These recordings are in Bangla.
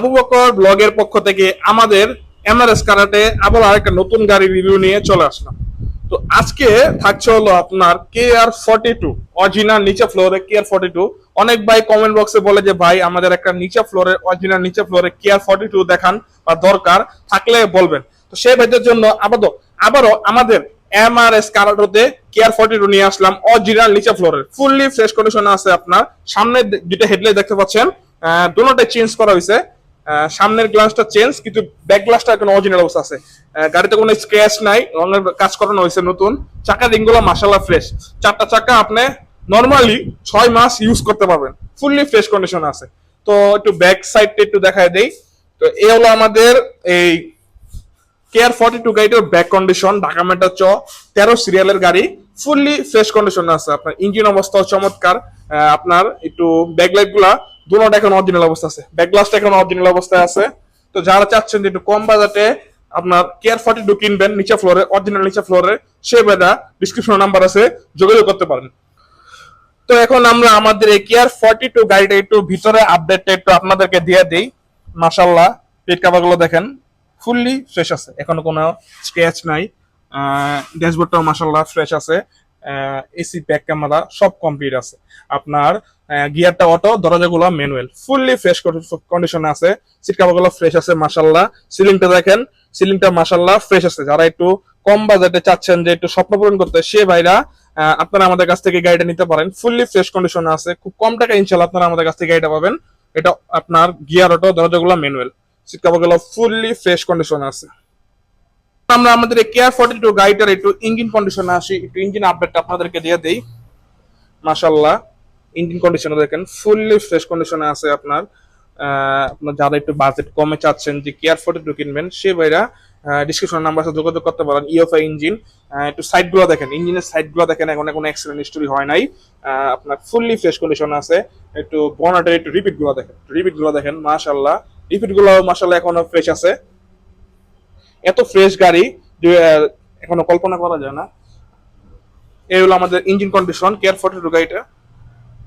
আবু বকর ব্লগের পক্ষ থেকে আমাদের এমআরএস কারাটে আবার আরেকটা নতুন গাড়ি রিভিউ নিয়ে চলে আসলাম। তো আজকে থাকছে হলো আপনার K R forty two original নিচে ফ্লোরে কে আর ফর্টি টু অনেক ভাই কমেন্ট বক্সে বলে যে, ভাই, আমাদের একটা নিচে ফ্লোরে অরিজিনাল নিচে ফ্লোরে কে আর ফর্টি টু দেখান বা দরকার, থাকলে বলবেন। তো সেই ভাইদের জন্য আবারও আবারও আমাদের কেয়ার ফর্টি টু নিয়ে আসলাম অরিজিনাল নিচে ফ্লোরের ফুললি ফ্রেশ কন্ডিশনে আছে আপনার। সামনে দুইটা হেডলাইট দেখতে পাচ্ছেন। দুটোটাই চেঞ্জ করা হয়েছে সামনের গ্লাসটা চেঞ্জ, কিন্তু ব্যাক গ্লাসটা এখন অরিজিনাল অবস্থা আছে। গাড়িতে কোনো স্ক্র্যাচ নাই রঙের কাজ করানো হয়েছে নতুন। চাকা রিংগুলো মাসাল্লাহ ফ্রেশ চারটা চাকা আপনি নর্মালি ছয় মাস ইউজ করতে পারবেন। ফুললি ফ্রেশ কন্ডিশন আছে। তো একটু ব্যাক সাইডটা একটু দেখায় দেই। তো এ হলো আমাদের এই কেয়ার ফর্টি টু গাড়িটার ব্যাক কন্ডিশন ঢাকা মেটা চ, তেরো সিরিয়ালের গাড়ি। ফুললি ফ্রেশ কন্ডিশন আছে। আপনার ইঞ্জিন অবস্থাও চমৎকার। আপনার একটু ব্যাকলাইটগুলা দুটোটা এখন অরিজিনাল অবস্থা আছে। ব্যাকগ্লাসটা এখন অরিজিনাল অবস্থায় আছে। তো যারা চাচ্ছেন যে একটু কম বাজেটে আপনার কেয়ার ফর্টি টু কিনবেন, নিচে ফ্লোরে অরিজিনাল নিচে ফ্লোরে সে বেদা ডিসক্রিপশন নাম্বার আছে, যোগাযোগ করতে পারেন। তো এখন আমরা আমাদের এই কেয়ার ফর্টি টু গাড়িটা একটু ভিতরে আপডেটটা একটু আপনাদেরকে দিয়ে দিই। মাসাল্লাহ পেট কাভারগুলো দেখেন ফুললি ফ্রেশ আছে। এখনও কোনো স্ক্র্যাচ নাই। ড্যাশবোর্ডটাও মাসাল্লাহ ফ্রেশ আছে। এসি ব্যাক ক্যামেরা সব কমপ্লিট আছে। আপনার গিয়ারটা অটো দরজাগুলো ম্যানুয়াল ফুললি ফ্রেশ কন্ডিশনে আছে সিট কাভারগুলো ফ্রেশ আছে মাসাল্লাহ সিলিংটা দেখেন সিলিংটা মাসাল্লাহ ফ্রেশ আছে। যারা একটু কম বাজেটে চাচ্ছেন যে একটু স্বপ্ন পূরণ করতে, সে ভাইরা আপনারা আমাদের কাছ থেকে গাড়িটা নিতে পারেন। ফুললি ফ্রেশ কন্ডিশনে আছে। খুব কম টাকা ইনশাল্লাহ আপনারা আমাদের কাছ থেকে গাড়িটা পাবেন। এটা আপনার গিয়ার অটো দরজাগুলো ম্যানুয়াল সিট কাভারগুলো ফুললি ফ্রেশ কন্ডিশনে আছে। আমরা আমাদের কেয়ার ফর্টি টু গাড়িটার একটু ইঞ্জিন কন্ডিশনে আসি, একটু ইঞ্জিন আপডেটটা আপনাদেরকে দিয়ে দেই। মাশাল্লাহ ইঞ্জিন কন্ডিশনে দেখেন ফুললি ফ্রেশ কন্ডিশনে আছে আপনার। আপনার যারা একটু বাজেট কমে চাচ্ছেন, যে কেয়ার ফর্টি টু কিনবেন, সে ভাইরা ডিসক্রিপশন নাম্বার সাথে যোগাযোগ করতে পারেন ইওফআই ইঞ্জিন একটু সাইডগুলো দেখেন ইঞ্জিনের সাইডগুলো দেখেন, এখন কোনো অ্যাক্সিডেন্ট হিস্টোরি হয় নাই। আপনার ফুললি ফ্রেশ কন্ডিশন আছে। একটু বনাটের একটু রিপিটগুলো দেখেন রিপিটগুলো দেখেন মাশাল্লাহ রিপিটগুলো মাশাল্লাহ এখনও ফ্রেশ আছে। এত ফ্রেশ গাড়ি এখনও কল্পনা করা যায় না। এই হলো আমাদের engine condition care forty two গাড়িটা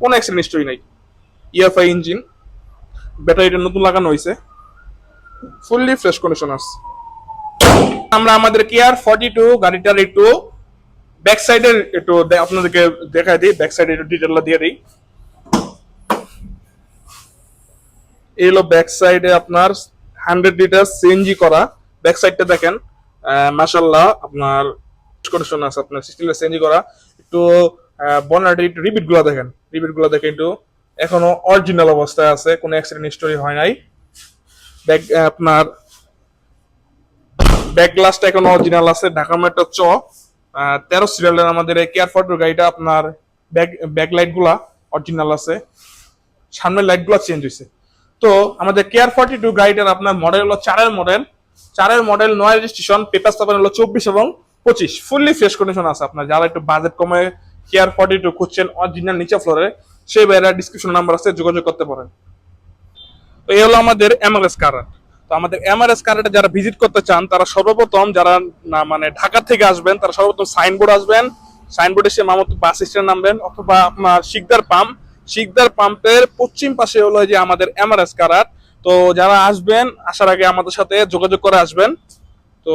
কোনো অ্যাক্সিডেন্ট হিস্টোরি নাই। ইএফআই ইঞ্জিন ব্যাটারিটা নতুন লাগানো হয়েছে ফুললি ফ্রেশ কন্ডিশন আছে। আমরা আমাদের কেয়ার ফর্টি টু গাড়িটার একটু ব্যাক সাইডের একটু আপনাদেরকে দেখাই দিই ব্যাক সাইডে একটু ডিটেলটা দিয়ে দিই। এই হলো ব্যাক সাইডে আপনার হান্ড্রেড লিটার সিএনজি করা। ব্যাক সাইডটা দেখেন মাসাল্লাহ আপনার কন্ডিশন আছে, আপনার সিক্সটি লিটার সিএনজি করা। একটু বনার একটু রিপিটগুলো দেখেন। এখনও অরিজিনাল অবস্থায় আছে, কোনো অ্যাক্সিডেন্ট হিস্টোরি হয় নাই। ব্যাক আপনার ব্যাক গ্লাসটা অরিজিনাল আছে ঢাকা মেট্রো চ। তেরো সিরিয়ালের আমাদের এই গাড়িটা আপনার ব্যাক ব্যাক লাইটগুলা অরিজিনাল আছে। সামনের লাইটগুলা চেঞ্জ হয়েছে তো আমাদের কেয়ার ফর্টি টু গাড়িটার আপনার মডেল হলো চারের মডেল চারের মডেল নয় রেজিস্ট্রেশন পেপার স্থাপন হলো চব্বিশ এবং পঁচিশ। ফুললি ফ্রেশ কন্ডিশন আছে আপনার, যারা একটু বাজেট কমে কেয়ার ফর্টি টু খুঁজছেন অরিজিনাল নিচে ফ্লোরে সেই বাইরে ডিসক্রিপশন নাম্বার আছে, যোগাযোগ করতে পারেন। তো এই হলো আমাদের এমআরএস কারাট তো আমাদের এমআরএস কারাটে যারা ভিজিট করতে চান, তারা সর্বপ্রথম যারা না মানে ঢাকা থেকে আসবেন, তারা সর্বপ্রথম সাইনবোর্ড আসবেন। সাইনবোর্ডে সে মামত বাস স্ট্যান্ড নামবেন, অথবা আপনার শিকদার পাম্প শিকদার পাম্পের পশ্চিম পাশে হলো যে আমাদের এমআরএস কারাট তো যারা আসবেন, আসার আগে আমাদের সাথে যোগাযোগ করে আসবেন। তো